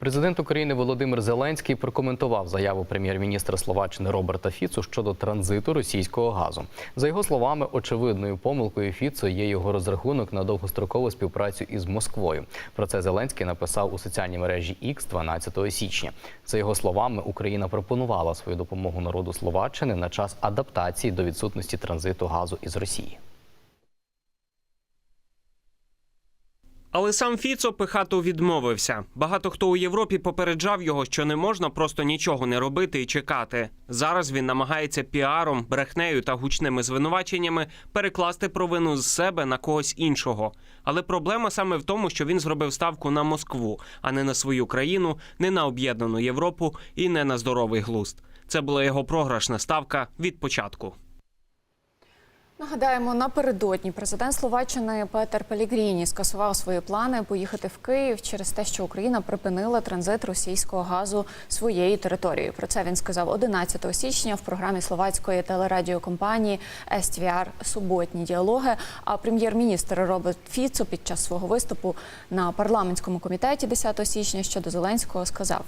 Президент України Володимир Зеленський прокоментував заяву прем'єр-міністра Словаччини Роберта Фіцу щодо транзиту російського газу. За його словами, очевидною помилкою Фіцо є його розрахунок на довгострокову співпрацю із Москвою. Про це Зеленський написав у соціальній мережі X 12 січня. За його словами, Україна пропонувала свою допомогу народу Словаччини на час адаптації до відсутності транзиту газу із Росії. Але сам Фіцо пихато відмовився. Багато хто у Європі попереджав його, що не можна просто нічого не робити і чекати. Зараз він намагається піаром, брехнею та гучними звинуваченнями перекласти провину з себе на когось іншого. Але проблема саме в тому, що він зробив ставку на Москву, а не на свою країну, не на об'єднану Європу і не на здоровий глузд. Це була його програшна ставка від початку. Нагадаємо, напередодні президент Словаччини Петер Пелігріні скасував свої плани поїхати в Київ через те, що Україна припинила транзит російського газу своєю територією. Про це він сказав 11 січня в програмі словацької телерадіокомпанії СТВР Суботні діалоги. А прем'єр-міністр Роберт Фіцо під час свого виступу на парламентському комітеті 10 січня щодо Зеленського сказав.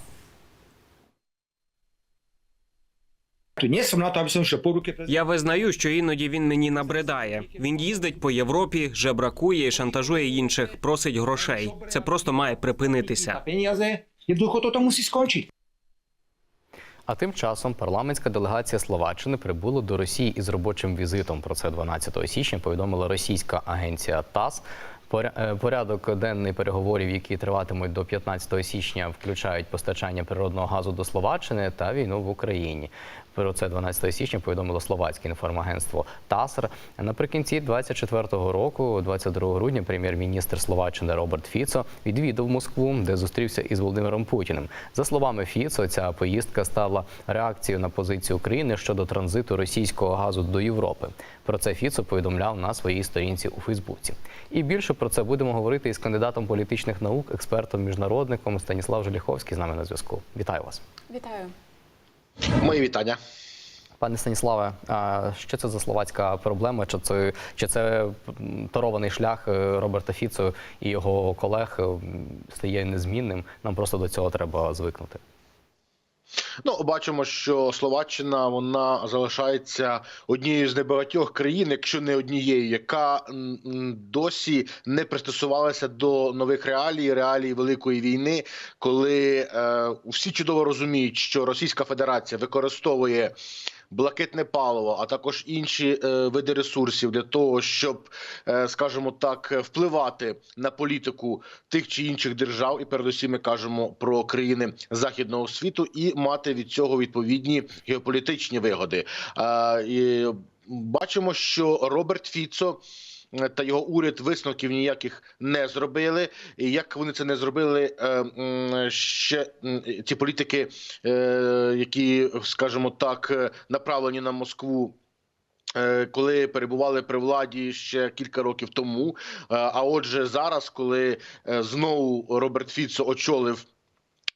Я визнаю, що іноді він мені набридає. Він їздить по Європі, жебракує і шантажує інших, просить грошей. Це просто має припинитися. А тим часом парламентська делегація Словаччини прибула до Росії із робочим візитом. Про це 12 січня повідомила російська агенція ТАСС. Е, Порядок денний переговорів, які триватимуть до 15 січня, включають постачання природного газу до Словаччини та війну в Україні. Про це 12 січня повідомило словацьке інформагентство ТАСР. Наприкінці 24-го року, 22 грудня, прем'єр-міністр Словаччини Роберт Фіцо відвідав Москву, де зустрівся із Володимиром Путіним. За словами Фіцо, ця поїздка стала реакцією на позицію України щодо транзиту російського газу до Європи. Про це Фіцо повідомляв на своїй сторінці у Фейсбуці. І більше про це будемо говорити із кандидатом політичних наук, експертом, міжнародником Станіслав Желіховський з нами на зв'язку. Вітаю вас. Вітаю. Мої вітання. Пане Станіславе, а що це за словацька проблема? Чи це, чи це торований шлях е, Роберта Фіцо і його колег е, стає незмінним? Нам просто до цього треба звикнути. Ну, бачимо, що Словаччина вона залишається однією з небагатьох країн, якщо не однією, яка досі не пристосувалася до нових реалій, реалій великої війни, коли е, всі чудово розуміють, що Російська Федерація використовує. Блакитне паливо, а також інші е, види ресурсів для того, щоб, е, скажімо так, впливати на політику тих чи інших держав, і передусім ми кажемо про країни західного світу, і мати від цього відповідні геополітичні вигоди. Е, і бачимо, що Роберт Фіцо. Та його уряд висновків ніяких не зробили. І як вони це не зробили, е, ще ті політики, е, які, скажімо так, е, направлені на Москву. Коли перебували при владі ще кілька років тому, а отже, зараз, коли знову Роберт Фіцо очолив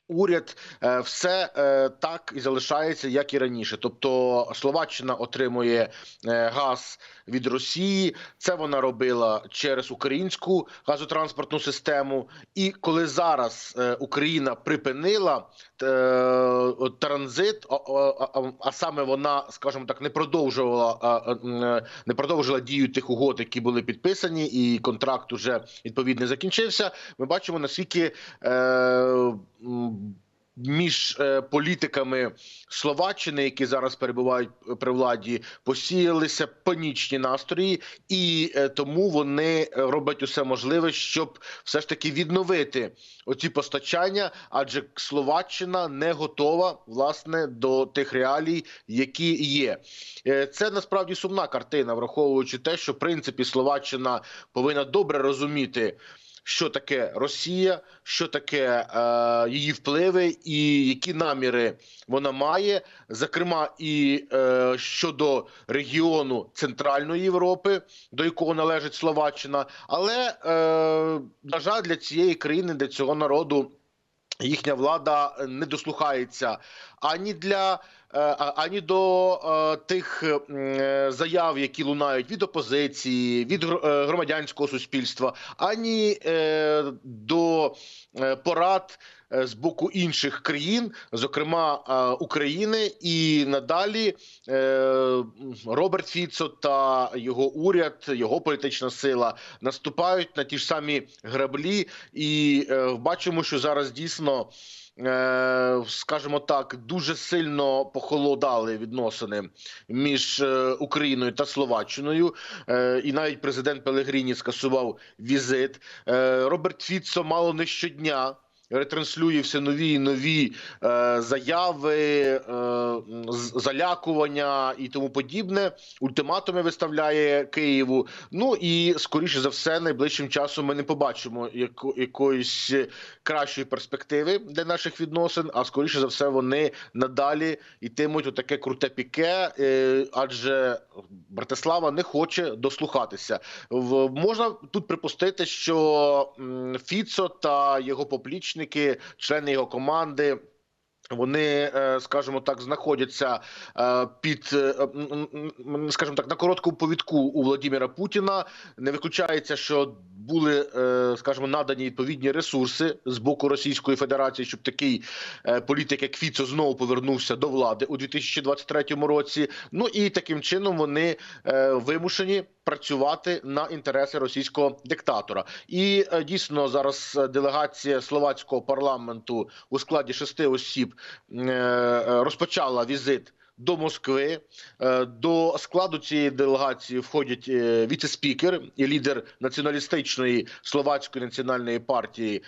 уряд, е, все е, так і залишається, як і раніше. Тобто Словаччина отримує е, газ від Росії. Це вона робила через українську газотранспортну систему. І коли зараз Україна припинила транзит, а, саме вона, скажімо так, не продовжувала не продовжила дію тих угод, які були підписані, і контракт уже відповідно закінчився. Ми бачимо наскільки. Е, між е, політиками Словаччини, які зараз перебувають при владі, посіялися панічні настрої, і е, тому вони роблять усе можливе, щоб все ж таки відновити оці постачання, адже Словаччина не готова власне до тих реалій, які є. Е, Це насправді сумна картина, враховуючи те, що в принципі Словаччина повинна добре розуміти що таке Росія, що таке е, її впливи, і які наміри вона має, зокрема і е, щодо регіону Центральної Європи, до якого належить Словаччина. Але е, на жаль, для цієї країни, для цього народу. Їхня влада не дослухається ані для е, ані до е, тих е, заяв, які лунають від опозиції, від гр- громадянського суспільства, ані до порад з боку інших країн, зокрема е, України, і надалі е, Роберт Фіцо та його уряд, його політична сила наступають на ті ж самі граблі, і е, бачимо, що зараз дійсно. е, Скажімо так, дуже сильно похолодали відносини між е, Україною та Словаччиною, Е, і навіть президент Пелегріні скасував візит. Е, Роберт Фіцо мало не щодня. Ретранслює все нові і нові е, заяви, е, залякування і тому подібне. Ультиматуми виставляє Києву. Ну і скоріше за все, найближчим часом ми не побачимо яко, якоїсь кращої перспективи для наших відносин. А скоріше за все, вони надалі йтимуть у таке круте піке, е, адже Братислава не хоче дослухатися. В можна тут припустити, що Фіцо та його поплічники, члени його команди. Вони, е, скажімо так, знаходяться е, під, е, скажімо так, на короткому повідку у Владіміра Путіна. Не виключається, що були, е, скажімо, надані відповідні ресурси з боку Російської Федерації, щоб такий е, політик, як Фіцо, знову повернувся до влади у 2023 році. Ну і таким чином вони е, вимушені працювати на інтереси російського диктатора. І дійсно зараз делегація словацького парламенту у складі шести осіб розпочала візит. До Москви Е, до складу цієї делегації входять е, віце-спікер і лідер націоналістичної словацької національної партії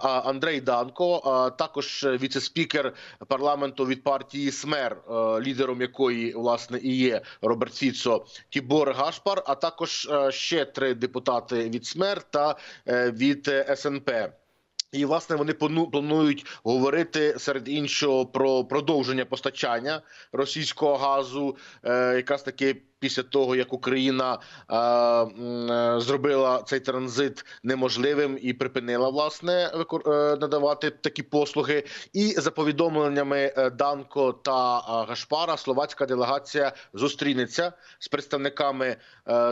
Андрей Данко, а також віце-спікер парламенту від партії СМЕР, е, лідером якої власне і є Роберт Фіцо Тібор Гашпар, а також ще три депутати від СМЕР та від СНП. І власне вони планують говорити серед іншого про продовження постачання російського газу, е, якраз таки після того як Україна е, зробила цей транзит неможливим і припинила власне е, надавати такі послуги. І за повідомленнями е, Данко та Гашпара, словацька делегація зустрінеться з представниками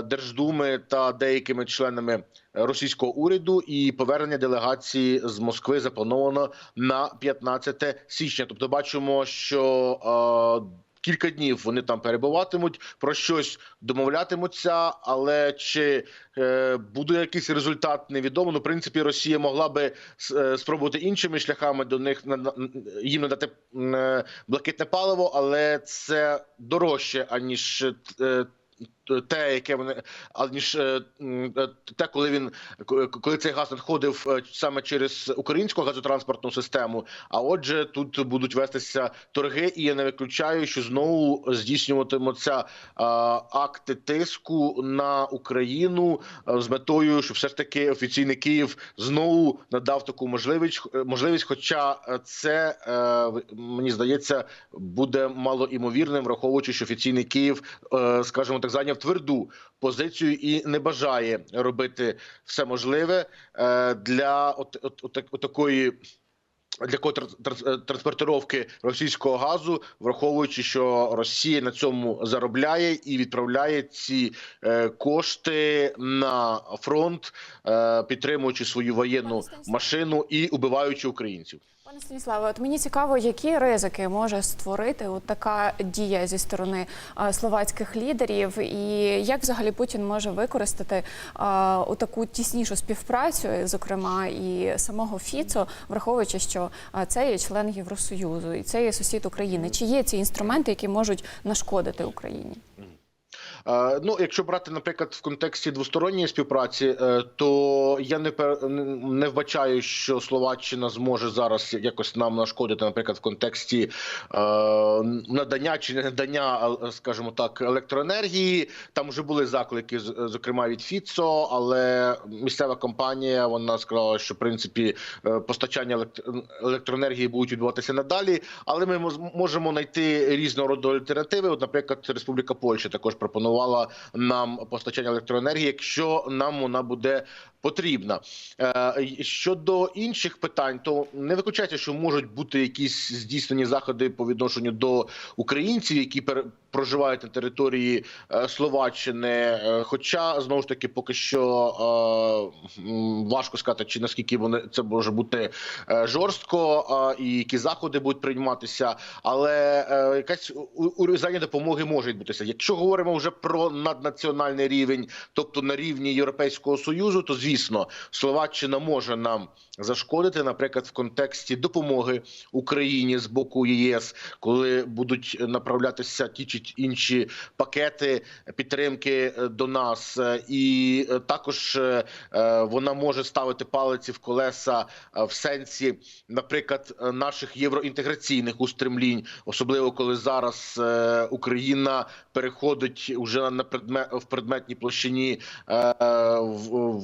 Держдуми та деякими членами російського уряду, і повернення делегації з Москви заплановано на 15 січня. Тобто, бачимо, що е, Кілька днів вони там перебуватимуть, про щось домовлятимуться, але чи е, буде якийсь результат, невідомо. Ну, в принципі, Росія могла би е, спробувати іншими шляхами до них їм надати е, блакитне паливо, але це дорожче аніж е, те, яке вони аніж е, е, те, коли він коли цей газ надходив е, саме через українську газотранспортну систему. А отже, тут будуть вестися торги, і я не виключаю, що знову здійснюватимуться акти тиску на Україну з метою, щоб все ж таки офіційний Київ знову надав таку можливість, можливість. Хоча це мені здається буде мало імовірним, враховуючи, що офіційний Київ, скажімо так, зайняв тверду позицію і не бажає робити все можливе е, для от, от, от, от такої. Для е, транспортировки російського газу, враховуючи, що Росія на цьому заробляє і відправляє ці е, кошти на фронт, е, підтримуючи свою воєнну машину і убиваючи українців. Пане Станіславе, от мені цікаво, які ризики може створити от така дія зі сторони словацьких лідерів, і як взагалі Путін може використати е, таку тіснішу співпрацю, зокрема і самого Фіцо, враховуючи, що е, це є член Євросоюзу і це є сусід України. Чи є ці інструменти, які можуть нашкодити Україні? Е, Ну, якщо брати, наприклад, в контексті двосторонньої співпраці, е, то я не не вбачаю, що Словаччина зможе зараз якось нам нашкодити, наприклад, в контексті е, надання чи не надання, скажімо так, електроенергії. Там вже були заклики, зокрема від Фіцо, але місцева компанія вона сказала, що в принципі постачання елект- електроенергії будуть відбуватися надалі. Але ми можемо знайти різного роду альтернативи. От, наприклад, Республіка Польща також пропонувала нам постачання електроенергії, якщо нам вона буде потрібна. Е, Щодо інших питань, то не виключається, що можуть бути якісь здійснені заходи по відношенню до українців, які проживають на території е, Словаччини. Е, Хоча знову ж таки поки що важко сказати, чи наскільки вони це може бути жорстко, і які заходи будуть прийматися, але якась урізання допомоги може відбутися. Якщо говоримо вже про наднаціональний рівень, тобто на рівні Європейського союзу, то звісно Словаччина може нам зашкодити, наприклад, в контексті допомоги Україні з боку ЄС, коли будуть направлятися ті чи інші пакети підтримки е, до нас, Е, і е, також вона може ставити палиці в колеса в сенсі, наприклад, наших євроінтеграційних устремлінь, особливо коли зараз Україна переходить уже на предмет в предметній площині в.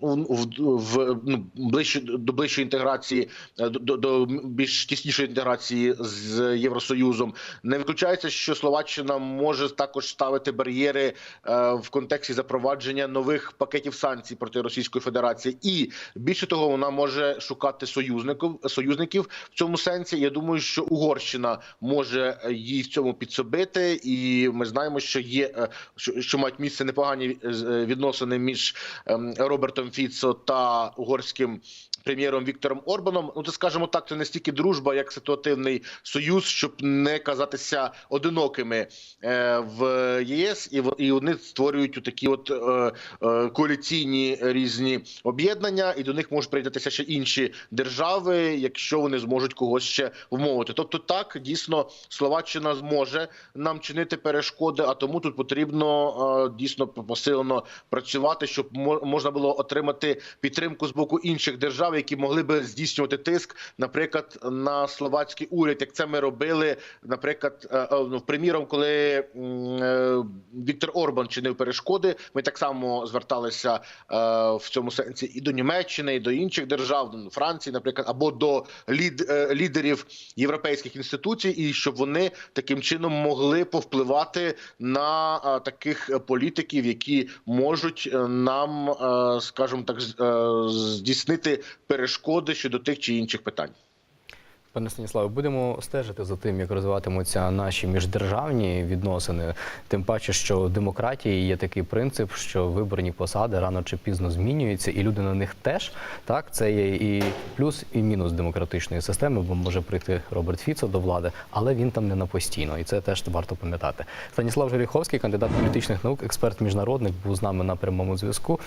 В в, ну, ближче до ближчої інтеграції е, до, до, більш тіснішої інтеграції з Євросоюзом. Не виключається, що Словаччина може також ставити бар'єри е, в контексті запровадження нових пакетів санкцій проти Російської Федерації, і більше того, вона може шукати союзників союзників в цьому сенсі. Я думаю, що Угорщина може е, їй в цьому підсобити, і ми знаємо, що є що, що мають місце непогані відносини між ем, Робертом Фіцо та угорським прем'єром Віктором Орбаном. Ну, це скажімо так, це не стільки дружба, як ситуативний союз, щоб не казатися одинокими е, в ЄС, і і вони створюють такі от е, е, коаліційні різні об'єднання, і до них можуть приєднатися ще інші держави, якщо вони зможуть когось ще вмовити. Тобто, так дійсно Словаччина зможе нам чинити перешкоди, а тому тут потрібно дійсно посилено працювати, щоб мо- можна було отримати підтримку з боку інших держав, які могли би здійснювати тиск, наприклад, на словацький уряд, як це ми робили, наприклад, е, е, ну, приміром, коли е, Віктор Орбан чинив перешкоди, ми так само зверталися в цьому сенсі і до Німеччини, і до інших держав, до Франції, наприклад, або до лід, лідерів європейських інституцій, і щоб вони таким чином могли повпливати на таких політиків, які можуть нам, скажімо так, е, здійснити перешкоди щодо тих чи інших питань. Пане Станіславе, будемо стежити за тим, як розвиватимуться наші міждержавні відносини. Тим паче, що в демократії є такий принцип, що виборні посади рано чи пізно змінюються, і люди на них теж. Так, це є і плюс, і мінус демократичної системи, бо може прийти Роберт Фіцо до влади, але він там не на постійно, і це теж варто пам'ятати. Станіслав Жеріховський, кандидат політичних наук, експерт міжнародник, був з нами на прямому зв'язку.